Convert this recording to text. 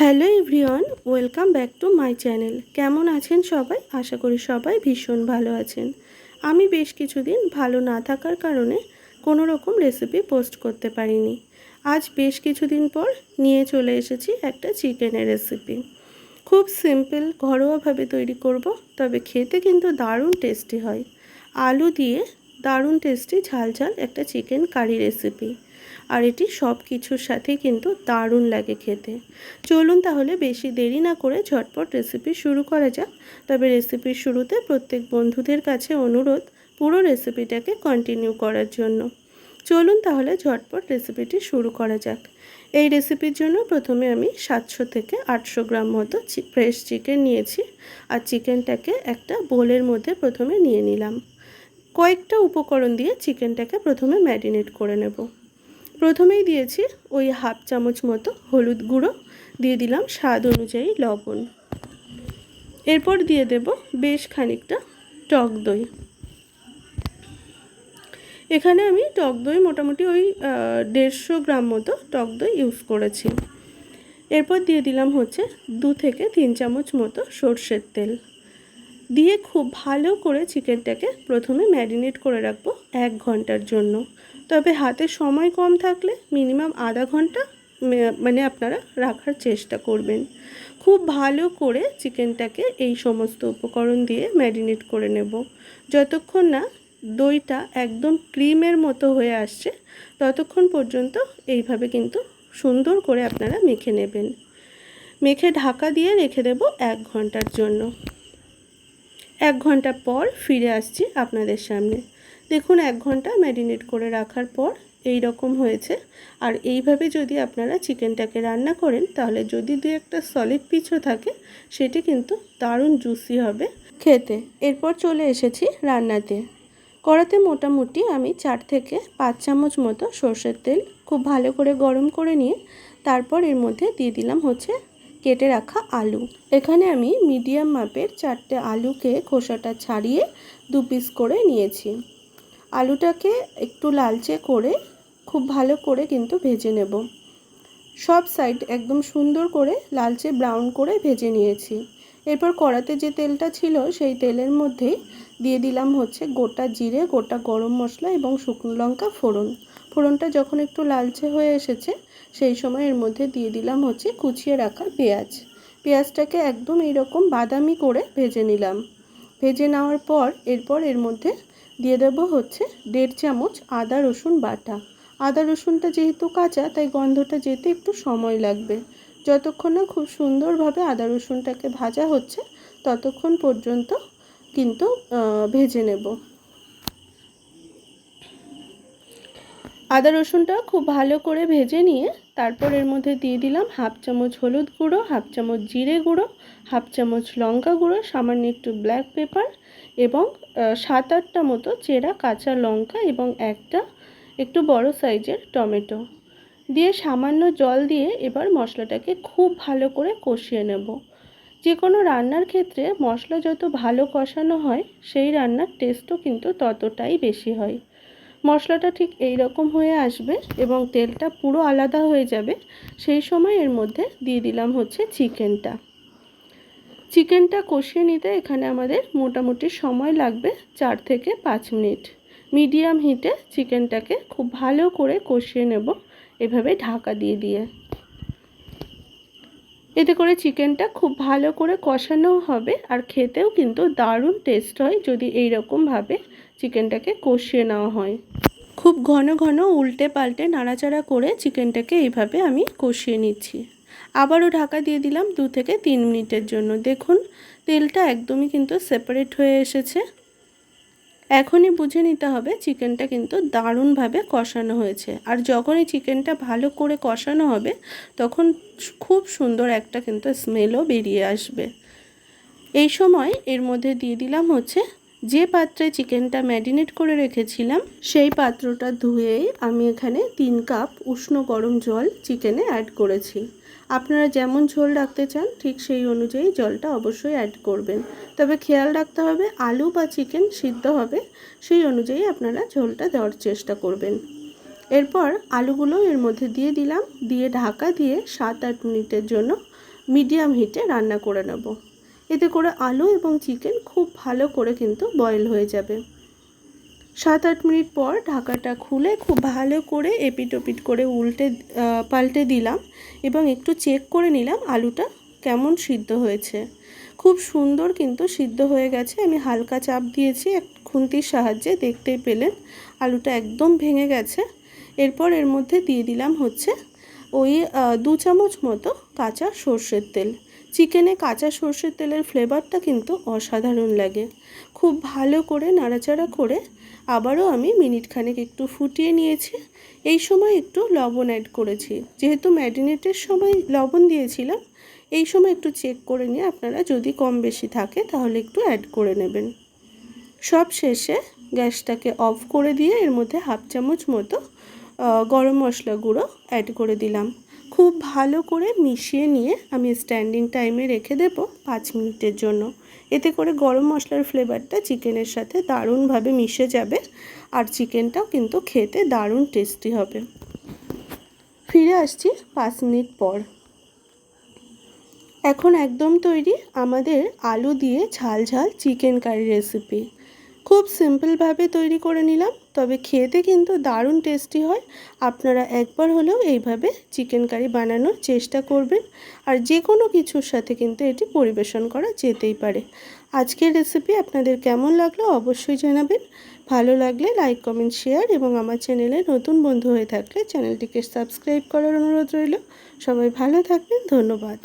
Hello everyone, welcome back to my channel. কেমন আছেন সবাই? আশা করি সবাই ভীষণ ভালো আছেন। আমি বেশ কিছুদিন ভালো না থাকার কারণে কোনো রকম রেসিপি পোস্ট করতে পারিনি। আজ বেশ কিছুদিন পর নিয়ে চলে এসেছি একটা চিকেনের রেসিপি খুব সিম্পল ঘরোয়াভাবে তৈরি করব, তবে খেতে কিন্তু দারুণ টেস্টি হয়। আলু দিয়ে দারুণ টেস্টি ঝাল ঝাল একটা চিকেন কারি রেসিপি আর এটি সব কিছুর সাথে কিন্তু দারুণ লাগে খেতে। চলুন তাহলে বেশি দেরি না করে ঝটপট রেসিপি শুরু করা যাক। তবে রেসিপির শুরুতে প্রত্যেক বন্ধুদের কাছে অনুরোধ পুরো রেসিপিটাকে কন্টিনিউ করার জন্য। চলুন তাহলে ঝটপট রেসিপিটি শুরু করা যাক। এই রেসিপির জন্য প্রথমে আমি সাতশো থেকে আটশো গ্রাম মতো ফ্রেশ চিকেন নিয়েছি। আর চিকেনটাকে একটা বোলের মধ্যে প্রথমে নিয়ে নিলাম। কয়েকটা উপকরণ দিয়ে চিকেনটাকে প্রথমে ম্যারিনেট করে নেব। প্রথমেই দিয়েছি ওই হাফ চামচ মতো হলুদ গুঁড়ো, দিয়ে দিলাম স্বাদ অনুযায়ী লবণ। এরপর দিয়ে দেব বেশ খানিকটা টক দই। এখানে আমি টক দই মোটামুটি ওই দেড়শো গ্রাম মতো টক দই ইউজ করেছি। এরপর দিয়ে দিলাম হচ্ছে দু থেকে তিন চামচ মতো সর্ষের তেল। দিয়ে খুব ভালো করে চিকেনটাকে প্রথমে ম্যারিনেট করে রাখব এক ঘণ্টার জন্য। তবে হাতে সময় কম থাকলে মিনিমাম আধা ঘণ্টা মানে আপনারা রাখার চেষ্টা করবেন। খুব ভালো করে চিকেনটাকে এই সমস্ত উপকরণ দিয়ে ম্যারিনেট করে নেব। যতক্ষণ না দইটা একদম ক্রিমের মতো হয়ে আসছে, ততক্ষণ পর্যন্ত এইভাবে কিন্তু সুন্দর করে আপনারা মেখে নেবেন। মেখে ঢাকা দিয়ে রেখে দেব এক ঘণ্টার জন্য। এক ঘণ্টা পর ফিরে আসছি আপনাদের সামনে। দেখুন, এক ঘণ্টা ম্যারিনেট করে রাখার পর এই রকম হয়েছে। আর এইভাবে যদি আপনারা চিকেনটাকে রান্না করেন, তাহলে যদি দু একটা সলিড পিছও থাকে, সেটি কিন্তু দারুণ জুসি হবে। খেতে। এরপর চলে এসেছি রান্নাতে। কড়াতে মোটামুটি আমি চার থেকে পাঁচ চামচ মতো সর্ষের তেল খুব ভালো করে গরম করে নিয়ে, তারপর এর মধ্যে দিয়ে দিলাম হচ্ছে কেটে রাখা আলু। এখানে আমি মিডিয়াম মাপের চারটে আলুকে খোসাটা ছাড়িয়ে দু পিস করে নিয়েছি। আলুটাকে একটু লালচে করে, খুব ভালো করে কিন্তু ভেজে নেব। সব সাইড একদম সুন্দর করে লালচে ব্রাউন করে ভেজে নিয়েছি। এরপর কড়াতে যে তেলটা ছিল, সেই তেলের মধ্যেই দিয়ে দিলাম হচ্ছে গোটা জিরে, গোটা গরম মশলা এবং শুকনো লঙ্কা ফোড়ন। ফোড়নটা যখন একটু লালচে হয়ে এসেছে, সেই সময় এর মধ্যে দিয়ে দিলাম হচ্ছে কুচিয়ে রাখা পেঁয়াজ। পেঁয়াজটাকে একদম এইরকম বাদামি করে ভেজে নিলাম। ভেজে নেওয়ার পর এরপর এর মধ্যে দিয়ে দেবো হচ্ছে দেড় চামচ আদা রসুন বাটা। আদা রসুনটা যেহেতু কাঁচা, তাই গন্ধটা যেতে একটু সময় লাগবে। যতক্ষণ না খুব সুন্দরভাবে আদা রসুনটাকে ভাজা হচ্ছে, ততক্ষণ পর্যন্ত কিন্তু ভেজে নেব। আদা রসুনটা খুব ভালো করে ভেজে নিয়ে তারপর এর মধ্যে দিয়ে দিলাম হাফ চামচ হলুদ গুঁড়ো, হাফ চামচ জিরে গুঁড়ো, হাফ চামচ লঙ্কা গুঁড়ো, সামান্য একটু ব্ল্যাক পেপার এবং সাত আটটা মতো চেরা কাঁচা লঙ্কা এবং একটা একটু বড় সাইজের টমেটো। দিয়ে সামান্য জল দিয়ে এবার মশলাটাকে খুব ভালো করে কষিয়ে নেব। যে কোনো রান্নার ক্ষেত্রে মশলা যত ভালো কষানো হয়, সেই রান্নার টেস্টও কিন্তু ততটাই বেশি হয়। মশলাটা ঠিক এই রকম হয়ে আসবে এবং তেলটা পুরো আলাদা হয়ে যাবে। সেই সময় এর মধ্যে দিয়ে দিলাম হচ্ছে চিকেনটা। চিকেনটা কষিয়ে নিতে এখানে আমাদের মোটামুটি সময় লাগবে চার থেকে পাঁচ মিনিট। মিডিয়াম হিটে চিকেনটাকে খুব ভালো করে কষিয়ে নেব এভাবে ঢাকা দিয়ে দিয়ে। এতে করে চিকেনটা খুব ভালো করে কষানো হবে আর খেতেও কিন্তু দারুণ টেস্ট হয় যদি এই রকমভাবে চিকেনটাকে কষিয়ে নেওয়া হয়। খুব ঘন ঘন উল্টে পাল্টে নাড়াচাড়া করে চিকেনটাকে এইভাবে আমি কষিয়ে নিচ্ছি। আবারও ঢাকা দিয়ে দিলাম দু থেকে তিন মিনিটের জন্য। দেখুন, তেলটা একদমই কিন্তু সেপারেট হয়ে এসেছে। এখনই বুঝে নিতে হবে চিকেনটা কিন্তু দারুণভাবে কষানো হয়েছে। আর যখনই চিকেনটা ভালো করে কষানো হবে, তখন খুব সুন্দর একটা কিন্তু স্মেলও বেরিয়ে আসবে। এই সময় এর মধ্যে দিয়ে দিলাম হচ্ছে যে পাত্রে চিকেনটা ম্যারিনেট করে রেখেছিলাম, সেই পাত্রটা ধুয়েই আমি এখানে তিন কাপ উষ্ণ গরম জল চিকেনে অ্যাড করেছি। আপনারা যেমন ঝোল রাখতে চান, ঠিক সেই অনুযায়ী জলটা অবশ্যই অ্যাড করবেন। তবে খেয়াল রাখতে হবে, আলু বা চিকেন সিদ্ধ হবে, সেই অনুযায়ী আপনারা ঝোলটা দেওয়ার চেষ্টা করবেন। এরপর আলুগুলো এর মধ্যে দিয়ে দিলাম, দিয়ে ঢাকা দিয়ে সাত আট মিনিটের জন্য মিডিয়াম হিটে রান্না করে নেব। এতে করে আলু এবং চিকেন খুব ভালো করে কিন্তু বয়েল হয়ে যাবে। সাত আট মিনিট পর ঢাকাটা খুলে খুব ভালো করে এপিট ওপিট করে উল্টে পাল্টে দিলাম এবং একটু চেক করে নিলাম আলুটা কেমন সিদ্ধ হয়েছে। খুব সুন্দর কিন্তু সিদ্ধ হয়ে গেছে। আমি হালকা চাপ দিয়েছি, এক খুন্তির সাহায্যে দেখতেই পেলেন আলুটা একদম ভেঙে গেছে। এরপর এর মধ্যে দিয়ে দিলাম হচ্ছে ওই দু চামচ মতো কাঁচা সর্ষের তেল। চিকেনে কাঁচা সর্ষের তেলের ফ্লেভারটা কিন্তু অসাধারণ লাগে। খুব ভালো করে নাড়াচাড়া করে আবারও আমি মিনিট খানেক একটু ফুটিয়ে নিয়েছি। এই সময় একটু লবণ অ্যাড করেছি। যেহেতু ম্যারিনেটের সময় লবণ দিয়েছিলাম, এই সময় একটু চেক করে নিয়ে আপনারা যদি কম বেশি থাকে তাহলে একটু অ্যাড করে নেবেন। সব শেষে গ্যাসটাকে অফ করে দিয়ে এর মধ্যে হাফ চামচ মতো গরম মশলা গুঁড়ো অ্যাড করে দিলাম। খুব ভালো করে মিশিয়ে নিয়ে আমি স্ট্যান্ডিং টাইমে রেখে দেব পাঁচ মিনিটের জন্য। এতে করে গরম মশলার ফ্লেভারটা চিকেনের সাথে দারুণভাবে মিশে যাবে আর চিকেনটাও কিন্তু খেতে দারুণ টেস্টি হবে। ফিরে আসছি পাঁচ মিনিট পর। এখন একদম তৈরি আমাদের আলু দিয়ে ঝাল ঝাল চিকেন কারি রেসিপি খুব সিম্পলভাবে তৈরি করে নিলাম, তবে খেতে কিন্তু দারুণ টেস্টি হয়। আপনারা একবার হলেও এইভাবে চিকেন কারি বানানোর চেষ্টা করবেন, আর যে কোনো কিছুর সাথে কিন্তু এটি পরিবেশন করা যেতেই পারে। আজকের রেসিপি আপনাদের কেমন লাগল অবশ্যই জানাবেন। ভালো লাগলে লাইক কমেন্ট শেয়ার এবং আমার চ্যানেলে নতুন বন্ধু হয়ে থাকলে চ্যানেলটিকে সাবস্ক্রাইব করার অনুরোধ রইল। সবাই ভালো থাকবেন, ধন্যবাদ।